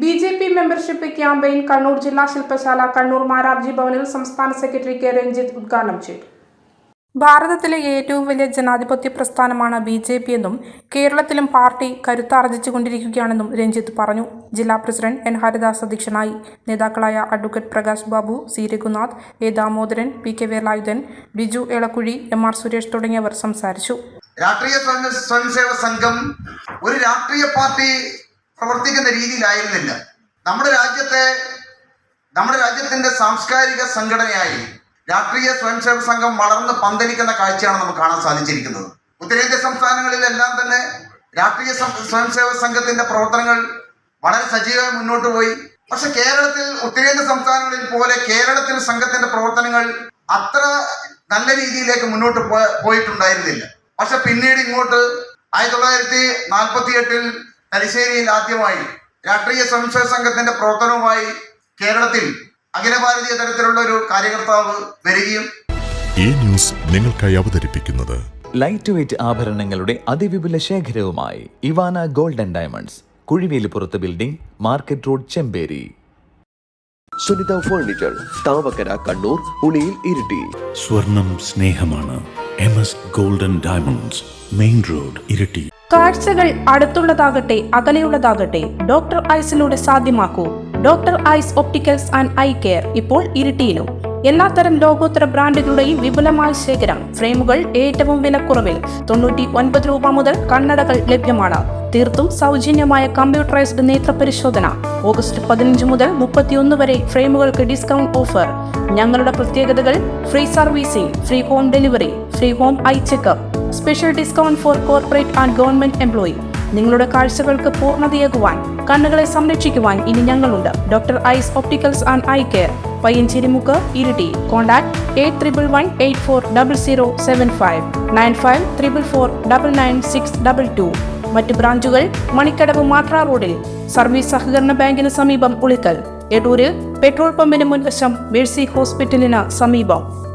B J P membership campaign Kannur ജില്ലാ ശില്പശാല കണ്ണൂർ മാരാർജി ഭവനിൽ സംസ്ഥാന സെക്രട്ടറി കെ രഞ്ജിത്ത് ഉദ്ഘാടനം ചെയ്തു. ഭാരതത്തിലെ ഏറ്റവും വലിയ ജനാധിപത്യ പ്രസ്ഥാനമാണ് ബി ജെ പി എന്നും കേരളത്തിലും പാർട്ടി കരുത്താർജിച്ചുകൊണ്ടിരിക്കുകയാണെന്നും രഞ്ജിത്ത് പറഞ്ഞു. ജില്ലാ പ്രസിഡന്റ് എൻ ഹരിദാസ് അധ്യക്ഷനായി. നേതാക്കളായ advocate Prakash Babu C Raghunath A Damodaran P K Velayudhan Biju Elakkuzhi M R Suresh തുടങ്ങിയവർ സംസാരിച്ചു. രാഷ്ട്രീയ സ്വയം സ്വയംസേവ സംഘം ഒരു രാഷ്ട്രീയ പാർട്ടി പ്രവർത്തിക്കുന്ന രീതിയിലായിരുന്നില്ല. നമ്മുടെ രാജ്യത്തെ നമ്മുടെ രാജ്യത്തിന്റെ സാംസ്കാരിക സംഘടനയായി രാഷ്ട്രീയ സ്വയംസേവക സംഘം വളർന്ന് പന്തലിക്കുന്ന കാഴ്ചയാണ് നമുക്ക് കാണാൻ സാധിച്ചിരിക്കുന്നത്. ഉത്തരേന്ത്യ സംസ്ഥാനങ്ങളിലെല്ലാം തന്നെ രാഷ്ട്രീയ സ്വയംസേവക സംഘത്തിന്റെ പ്രവർത്തനങ്ങൾ വളരെ സജീവമായി മുന്നോട്ട് പോയി. പക്ഷെ കേരളത്തിൽ ഉത്തരേന്ത്യ സംസ്ഥാനങ്ങളിൽ പോലെ കേരളത്തിൽ സംഘത്തിന്റെ പ്രവർത്തനങ്ങൾ അത്ര നല്ല രീതിയിലേക്ക് മുന്നോട്ട് പോയിട്ടുണ്ടായിരുന്നില്ല. പക്ഷെ പിന്നീട് ഇങ്ങോട്ട് ആയിരത്തി തൊള്ളായിരത്തി നാൽപ്പത്തി എട്ടിൽ തലശ്ശേരിയിൽ ആദ്യമായി രാഷ്ട്രീയ സ്വയംസേവക സംഘത്തിന്റെ പ്രവർത്തനവുമായി കേരളത്തിൽ അഖില ഭാരതീയ തലത്തിലുള്ള ഒരു കാര്യകർത്താവ് വരികയും ഈ ന്യൂസ് നിങ്ങൾക്കായി അവതരിപ്പിക്കുന്നത് ലൈറ്റ് വെയ്റ്റ് ആഭരണങ്ങളുടെ അതിവിപുല ശേഖരവുമായി Ivana golden diamonds Kuzhivelippurathu building market road Chemperi. Sunitha furniture Thavakkara Kannur Uliyil Iritty. സ്വർണം സ്നേഹമാണ് M S golden diamonds main road Iritty. കാഴ്ചകൾ അടുത്തുള്ളതാകട്ടെ അകലെയുള്ളതാകട്ടെ ഡോക്ടർ ഐസിലൂടെ സാധ്യമാക്കൂ. Doctor eyes opticals and eye care ഇപ്പോൾ ഇരിട്ടിയിലും. എല്ലാത്തരം ലോകോത്തര ബ്രാൻഡുകളുടെയും വിപുലമായ ശേഖരം ഫ്രെയിമുകൾ ഏറ്റവും വിലക്കുറവിൽ തൊണ്ണൂറ്റി ഒൻപത് രൂപ മുതൽ കണ്ണടകൾ ലഭ്യമാണ്. തീർത്തും സൗജന്യമായ കമ്പ്യൂട്ടറൈസ്ഡ് നേത്ര പരിശോധന ഓഗസ്റ്റ് പതിനഞ്ച് മുതൽ മുപ്പത്തിയൊന്ന് വരെ ഫ്രെയിമുകൾക്ക് ഡിസ്കൗണ്ട് ഓഫർ. ഞങ്ങളുടെ പ്രത്യേകതകൾ free servicing free home delivery free home eye checkup special discount for corporate and government employee നിങ്ങളുടെ കാഴ്ചകൾക്ക് പൂർണതയേകുവാൻ കണ്ണുകളെ സംരക്ഷിക്കുവാൻ ഇനി ഞങ്ങളുണ്ട്. Doctor eyes opticals and eye care Payyancherimukku Iritty. Contact eight triple one eight four double zero seven five nine five triple four double nine six double two. മറ്റ് ബ്രാഞ്ചുകൾ മണിക്കടവ് മാത്ര റോഡിൽ സർവീസ് സഹകരണ ബാങ്കിന് സമീപം ഉളിക്കൽ. എടൂരിൽ പെട്രോൾ പമ്പിന് മുൻവശം മേഴ്സി ഹോസ്പിറ്റലിന് സമീപം.